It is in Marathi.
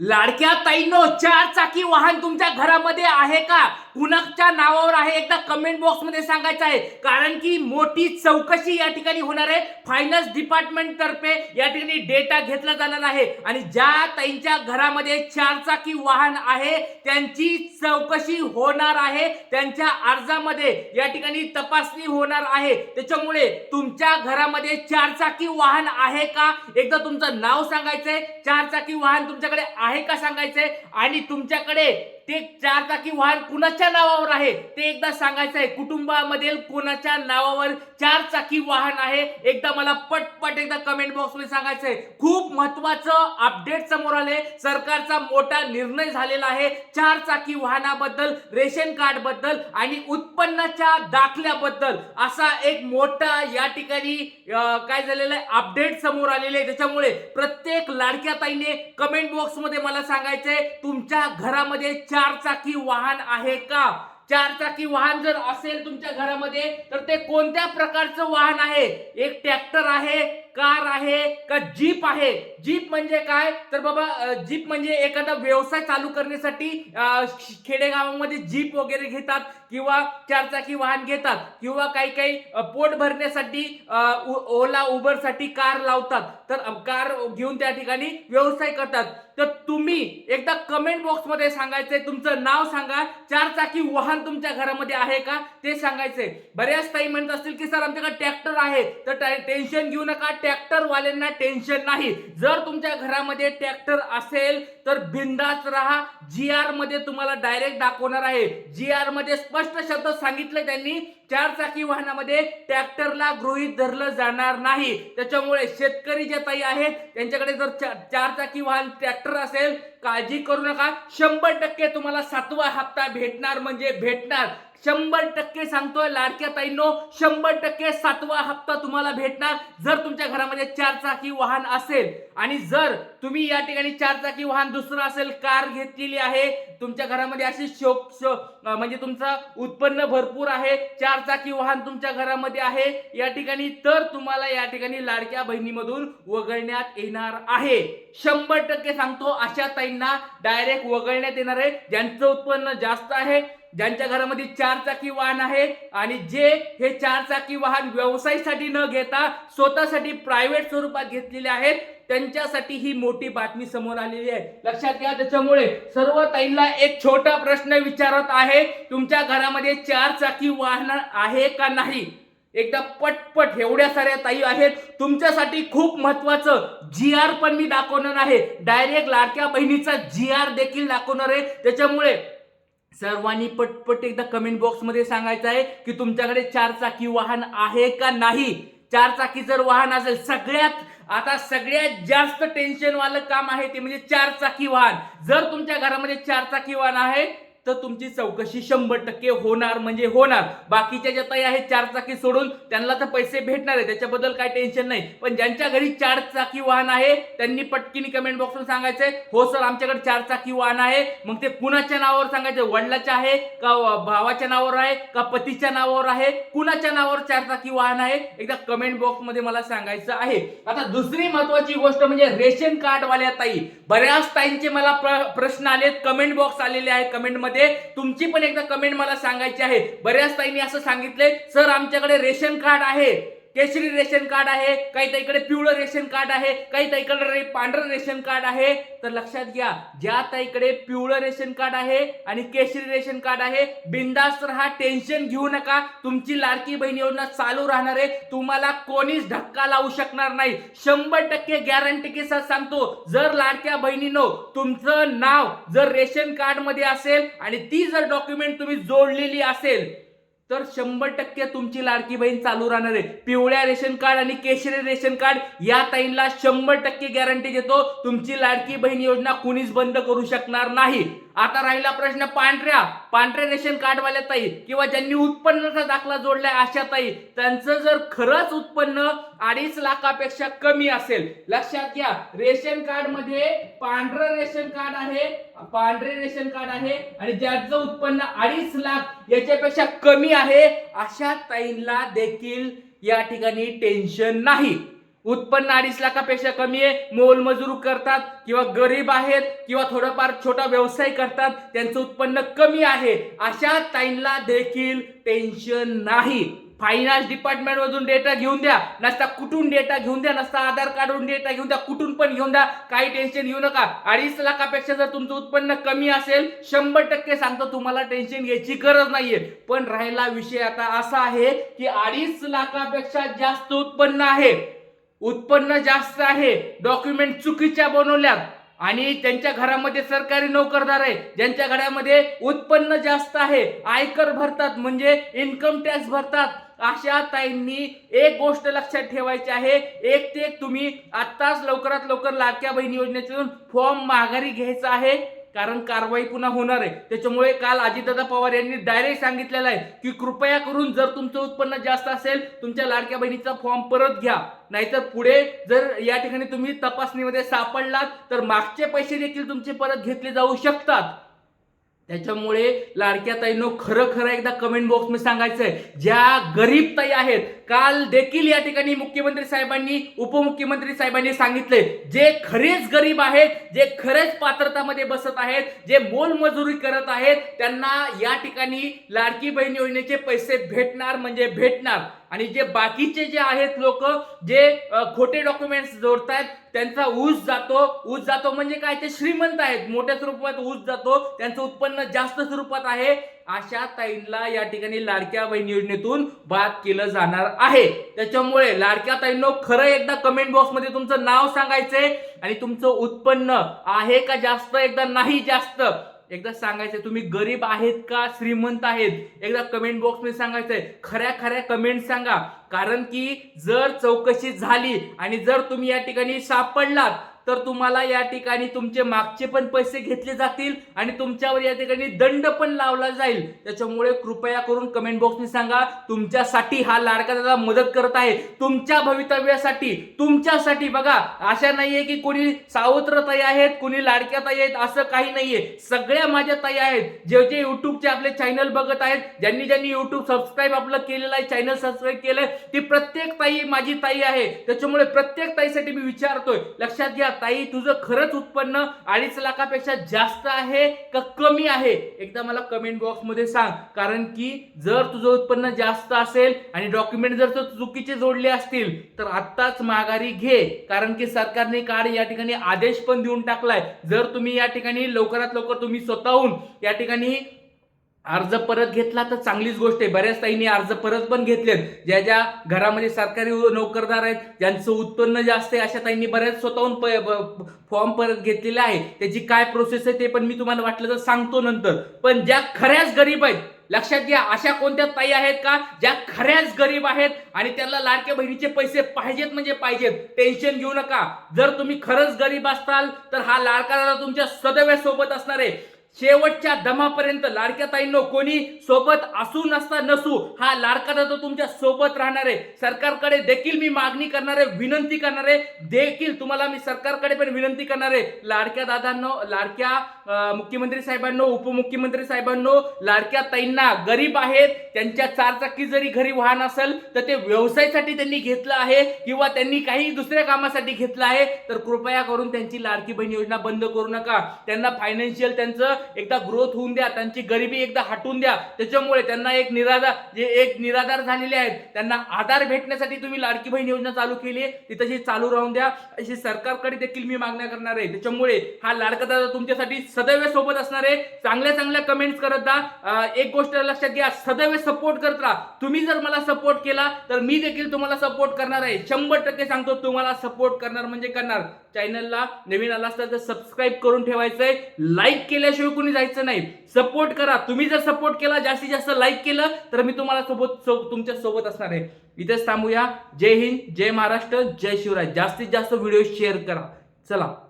लाडक्या ताईनो चार चाकी वाहन तुमच्या घरामध्ये आहे का? कुणाच्या नावावर आहे? एकदा कमेंट बॉक्समध्ये सांगायचं आहे. कारण की मोठी चौकशी या ठिकाणी होणार आहे. फायनान्स डिपार्टमेंट तर्फे या ठिकाणी डेटा घेतला जाणार आहे. आणि ज्या ताईंच्या घरामध्ये चार चाकी वाहन आहे त्यांची चौकशी होणार आहे. त्यांच्या अर्जामध्ये या ठिकाणी तपासणी होणार आहे. त्याच्यामुळे तुमच्या घरामध्ये चार चाकी वाहन आहे का? एकदा तुमचं नाव सांगायचंय. चार चाकी वाहन तुमच्याकडे आहे का सांगायचंय? आणि तुमच्याकडे ते चार चाकी वाहन कुणाच्या नावावर आहे? ते एकदा सांगायचं आहे कुटुंबामधील कोणाच्या नावावर चार चाकी वाहन आहे? एकदा मला पटपट एकदा कमेंट बॉक्समध्ये सांगायचं आहे खूप महत्वाचं अपडेट समोर आले सरकारचा मोठा निर्णय झालेला आहे चार चाकी वाहनाबद्दल रेशन कार्डबद्दल आणि उत्पन्नाच्या दाखल्याबद्दल. असा एक मोठा या ठिकाणी काय झालेलं आहे? अपडेट समोर आलेले आहे. त्याच्यामुळे प्रत्येक लाडक्या ताईने कमेंट बॉक्समध्ये मला सांगायचंय तुमच्या घरामध्ये चार चार चाकी वाहन आहे का? चार चाकी वाहन जर असेल तुमच्या घरामध्ये तर ते कोणत्या प्रकारचं वाहन आहे? एक ट्रॅक्टर आहे कार आहे का जीप आहे? जीप म्हणजे काय? तर बाबा जीप म्हणजे एखादा व्यवसाय चालू करण्यासाठी खेडेगावामध्ये जीप वगैरे घेतात किंवा चारचाकी वाहन घेतात किंवा काही काही पोट भरण्यासाठी ओला उबरसाठी कार लावतात. तर कार घेऊन त्या ठिकाणी व्यवसाय करतात. तर तुम्ही एकदा कमेंट बॉक्समध्ये सांगायचंय. तुमचं नाव सांगा. चारचाकी वाहन तुमच्या घरामध्ये आहे का? ते सांगायचंय. बऱ्याच ताई म्हणत असतील की सर आमच्याकडे ट्रॅक्टर आहे. तर टेन्शन घेऊ नका. ट्रॅक्टर वाल्यांना टेन्शन नाही. जर तुमच्या घरामध्ये ट्रॅक्टर असेल तर बिंदास राहा. जी आरमध्ये तुम्हाला डायरेक्ट दाखवणार आहे. जी आरमध्ये स्पष्ट शब्द सांगितलं त्यांनी. चार चाकी वाहनामध्ये ट्रॅक्टरला गृहीत धरलं जाणार नाही. त्याच्यामुळे शेतकरी जे ताई आहेत त्यांच्याकडे जर चार चाकी वाहन ट्रॅक्टर असेल काळजी करू नका. शंभर टक्के तुम्हाला सातवा हप्ता भेटणार म्हणजे भेटणार. शंभर टक्के सांगतोय लाडक्या ताईंनो शंभर टक्के सातवा हप्ता तुम्हाला भेटणार जर तुमच्या घरामध्ये चार चाकी वाहन असेल. आणि जर तुम्ही या ठिकाणी चार चाकी वाहन दुसरं असेल कार घेतलेली आहे तुमच्या घरामध्ये अशी शोक शो म्हणजे तुमचं उत्पन्न भरपूर आहे चार चाकी वाहन तुमच्या घरामध्ये आहे या ठिकाणी तर तुम्हाला या ठिकाणी लाडक्या बहिणीमधून वगळण्यात येणार आहे. शंभर टक्के सांगतो अशा ताईंना डायरेक्ट वगळण्यात येणार आहे ज्यांचं उत्पन्न जास्त आहे ज्यांच्या घरामध्ये चार चाकी वाहन आहे आणि जे हे चार चाकी वाहन व्यवसायासाठी न घेता स्वतःसाठी प्रायव्हेट स्वरूपात घेतलेले आहेत त्यांच्यासाठी ही मोठी बातमी समोर आलेली आहे. लक्षात घ्या त्याच्यामुळे सर्व ताईंना एक छोटा प्रश्न विचारत आहे तुमच्या घरामध्ये चार चाकी वाहन आहे का नाही? एकदा पटपट एवढ्या साऱ्या ताई आहेत तुमच्यासाठी खूप महत्वाचं जी आर पण मी दाखवणार आहे. डायरेक्ट लाडक्या बहिणीचा जी आर देखील दाखवणार आहे. त्याच्यामुळे सर्वांनी पटपट एकदा कमेंट बॉक्समध्ये सांगायचं आहे की तुमच्याकडे चार चाकी वाहन आहे का नाही? चार चाकी जर वाहन असेल सगळ्यात आता सगळ्यात जास्त टेन्शन वालं काम आहे ते म्हणजे चार चाकी वाहन. जर तुमच्या घरामध्ये चार चाकी वाहन आहे तर तुमची चौकशी शंभर टक्के होणार म्हणजे होणार. बाकीच्या ज्या ताई आहेत चार चाकी सोडून त्यांना तर पैसे भेटणार आहे त्याच्याबद्दल काय टेन्शन नाही. पण ज्यांच्या घरी चार चाकी वाहन आहे त्यांनी पटकीने कमेंट बॉक्सवर सांगायचंय हो सर आमच्याकडे चार चाकी वाहन आहे. मग ते कुणाच्या नावावर सांगायचं? वडिलाच्या आहे का भावाच्या नावावर आहे का पतीच्या नावावर आहे? कुणाच्या नावावर चार चाकी वाहन आहे? एकदा कमेंट बॉक्समध्ये मला सांगायचं आहे. आता दुसरी महत्वाची गोष्ट म्हणजे रेशन कार्ड वाल्या ताई. बऱ्याच ताईंचे मला प्र- प्रश्न आलेत कमेंट बॉक्स आलेले आहेत कमेंट मध्ये तुमची पण एकदा कमेंट मला सांगायची आहे. बऱ्याच ताईंनी असं सांगितलंय सर आमच्याकडे रेशन कार्ड आहे. केशरी रेशन कार्ड आहे काही ताईकडे पिवळं रेशन कार्ड आहे काही ताईकडे पांढरं रेशन कार्ड आहे. तर लक्षात घ्या ज्या ताईकडे पिवळं रेशन कार्ड आहे आणि केशरी रेशन कार्ड आहे बिंदास्त राहा टेन्शन घेऊ नका. तुमची लाडकी बहीण योजना चालू राहणार आहे. तुम्हाला कोणीच धक्का लावू शकणार नाही. शंभर टक्के गॅरंटी के साथ सांगतो जर लाडक्या बहिणीनो तुमचं नाव जर रेशन कार्डमध्ये असेल आणि ती जर डॉक्युमेंट तुम्ही जोडलेली असेल तर शंभर टक्के तुमची लाडकी बहीण चालू राहणार आहे. पिवळ्या रेशन कार्ड आणि केशरी रेशन कार्ड या ताईंना शंभर टक्के गॅरंटी देतो. तुमची लाडकी बहीण योजना कुणीच बंद करू शकणार नाही. आता राहिला प्रश्न पांढऱ्या. पांढऱ्या रेशन कार्डवाल्या ताई किंवा ज्यांनी उत्पन्नाचा दाखला जोडलाय अशा ताई त्यांचं जर खरंच उत्पन्न अडीच लाखापेक्षा कमी असेल. लक्षात घ्या रेशन कार्डमध्ये पांढरं रेशन कार्ड आहे पांढरे रेशन कार्ड आहे आणि ज्याचं उत्पन्न अडीच लाख याच्यापेक्षा कमी आहे अशा ताईंना देखील या ठिकाणी टेन्शन नाही. उत्पन्न अडीच लाखापेक्षा कमी आहे मोलमजूर करतात किंवा गरीब आहेत किंवा थोडंफार छोटा व्यवसाय करतात त्यांचं उत्पन्न कमी आहे अशा ताईंना देखील टेन्शन नाही. फायनान्स डिपार्टमेंट मधून डेटा घेऊन द्या. नसता कुठून डेटा घेऊन द्या नसता आधार कार्डवरून डेटा घेऊन द्या कुठून पण घेऊन द्या. काही टेन्शन घेऊ नका. अडीच लाखापेक्षा जर तुमचं उत्पन्न कमी असेल शंभर टक्के सांगतो तुम्हाला टेन्शन घ्यायची गरज नाहीये. पण राहिला विषय आता असा आहे की अडीच लाखापेक्षा जास्त उत्पन्न आहे. उत्पन्न जास्त आहे. डॉक्युमेंट चुकीच्या बनवल्यात. आणि त्यांच्या घरामध्ये सरकारी नोकरदार आहे. ज्यांच्या घरामध्ये उत्पन्न जास्त आहे आयकर भरतात म्हणजे इन्कम टॅक्स भरतात. अशा ताईंनी एक गोष्ट लक्षात ठेवायची आहे. एक ते एक तुम्ही आत्ताच लवकरात लवकर लाडक्या बहीण योजनेतून फॉर्म माघारी घ्यायचा आहे. कारण कारवाई पुन्हा होणार आहे. त्याच्यामुळे काल अजितदादा पवार यांनी डायरेक्ट सांगितलेलं आहे की कृपया करून जर तुमचं उत्पन्न जास्त असेल तुमच्या लाडक्या बहिणीचा फॉर्म परत घ्या. नाहीतर पुढे जर या ठिकाणी तुम्ही तपासणीमध्ये सापडलात तर मागचे पैसे देखील तुमचे परत घेतले जाऊ शकतात. त्याच्यामुळे लाडक्या ताईनो खरं खरं एकदा कमेंट बॉक्समध्ये सांगायचंय. ज्या गरीब ताई आहेत काल देखील या ठिकाणी मुख्यमंत्री साहेबांनी उपमुख्यमंत्री साहेबांनी सांगितले जे खरेच गरीब आहेत जे खरेच पात्रतामध्ये बसत आहेत जे मोलमजुरी करत आहेत त्यांना या ठिकाणी लाडकी बहीण योजनेचे पैसे भेटणार म्हणजे भेटणार. आणि जे बाकीचे जे आहेत लोक जे खोटे डॉक्युमेंट्स जोडतायत त्यांचा ऊस जातो. ऊस जातो म्हणजे काय? ते श्रीमंत आहेत. मोठ्या स्वरूपात ऊस जातो. त्यांचं उत्पन्न जास्त स्वरूपात आहे. अशा ताईंना या ठिकाणी लाडक्या बहीण योजनेतून बाद केलं जाणार आहे. त्याच्यामुळे लाडक्या ताईंनो खरं एकदा कमेंट बॉक्समध्ये तुमचं नाव सांगायचंय. आणि तुमचं उत्पन्न आहे का जास्त? एकदा नाही जास्त. एकदा सांगायचंय तुम्ही गरीब आहेत का श्रीमंत आहेत? एकदा कमेंट बॉक्समध्ये सांगायचंय. खऱ्या खऱ्या कमेंट सांगा. कारण की जर चौकशी झाली आणि जर तुम्ही या ठिकाणी सापडलात तर तुम्हाला या ठिकाणी तुमचे मागचे पण पैसे घेतले जातील आणि तुमच्यावर या ठिकाणी दंड पण लावला जाईल. त्याच्यामुळे कृपया करून कमेंट बॉक्सने सांगा तुमच्यासाठी हा लाडका दादा मदत करत आहे. तुमच्या भवितव्यासाठी तुमच्यासाठी बघा अशा नाहीये की कोणी सावत्र ताई आहेत कोणी लाडक्या ताई आहेत असं काही नाहीये. सगळ्या माझ्या ताई आहेत. जे जे युट्यूबचे आपले चॅनल बघत आहेत ज्यांनी ज्यांनी युट्यूब सबस्क्राईब आपलं केलेलं आहे चॅनल सबस्क्राईब केलंय ती प्रत्येक ताई माझी ताई आहे. त्याच्यामुळे प्रत्येक ताईसाठी मी विचारतोय लक्षात घ्या ताई तुझं खरंच उत्पन्न अडीच लाखापेक्षा जास्त आहे का कमी आहे? एकदा मला कमेंट बॉक्समध्ये सांग. कारण की जर तुझं उत्पन्न जास्त असेल आणि डॉक्युमेंट जर चुकीचे जोडले असतील तर आत्ताच माघारी घे. कारण की सरकारने काळ या ठिकाणी आदेश पण देऊन टाकलाय. जर तुम्ही या ठिकाणी लवकरात लवकर तुम्ही स्वतःहून या ठिकाणी अर्ज परत घेतला तर चांगलीच गोष्ट आहे. बऱ्याच ताईंनी अर्ज परत पण घेतलेत. ज्या ज्या घरामध्ये सरकारी नोकरदार आहेत ज्यांचं उत्पन्न जास्त आहे अशा ताईंनी बऱ्याच स्वतःहून फॉर्म परत घेतलेला आहे. त्याची काय प्रोसेस आहे ते पण मी तुम्हाला वाटलं तर सांगतो नंतर. पण ज्या खऱ्याच गरीब आहेत लक्षात घ्या अशा कोणत्या ताई आहेत का ज्या खऱ्याच गरीब आहेत आणि त्यांना लाडक्या बहिणीचे पैसे पाहिजेत म्हणजे पाहिजेत. टेन्शन घेऊ नका. जर तुम्ही खरंच गरीब असताल तर हा लाडका दादा तुमच्या सदैव सोबत असणार आहे. शेवटच्या दमापर्यंत लाडक्या ताईंनो कोणी सोबत असू नसता नसू हा लाडका दादा तुमच्यासोबत राहणार आहे. सरकारकडे देखील मी मागणी करणार आहे विनंती करणार आहे. देखील तुम्हाला मी सरकारकडे पण विनंती करणार आहे. लाडक्या दादांनो लाडक्या मुख्यमंत्री साहेबांनो उपमुख्यमंत्री साहेबांनो लाडक्या ताईंना गरीब आहेत त्यांच्या चारचाकी जरी घरी वाहन असेल तर ते व्यवसायासाठी त्यांनी घेतलं आहे किंवा त्यांनी काही दुसऱ्या कामासाठी घेतलं आहे तर कृपया करून त्यांची लाडकी बहीण योजना बंद करू नका. त्यांना फायनान्शियल त्यांचं एकदा ग्रोथ होऊन द्या त्यांची गरिबी एकदा हटून द्या. त्याच्यामुळे त्यांना एक निराधार जे एक निराधार झालेले आहेत त्यांना आधार भेटण्यासाठी तुम्ही लाडकी बहीण योजना चालू केली आहे. ती तशी चालू राहून द्या. अशी सरकारकडे देखील मी मागण्या करणार आहे. त्याच्यामुळे हा लाडका दादा तुमच्यासाठी सदैव सोबत असणार आहे. चांगल्या चांगल्या कमेंट्स करत जा. एक गोष्ट लक्षात घ्या सदैव सपोर्ट करत राहा. तुम्ही जर मला सपोर्ट केला तर मी देखील तुम्हाला सपोर्ट करणार आहे. शंभर टक्के सांगतो तुम्हाला सपोर्ट करणार म्हणजे करणार. चॅनलला नवीन आला असता तर सबस्क्राईब करून ठेवायचंय. लाईक केल्याशिवाय कुणी जायचं नाही. सपोर्ट करा. तुम्ही जर सपोर्ट केला जास्तीत जास्त लाईक केलं तर मी तुम्हाला सोबत सो- तुमच्यासोबत असणार आहे. इथेच थांबूया. जय हिंद जय महाराष्ट्र जय शिवराय. जास्तीत जास्त व्हिडिओ शेअर करा. चला.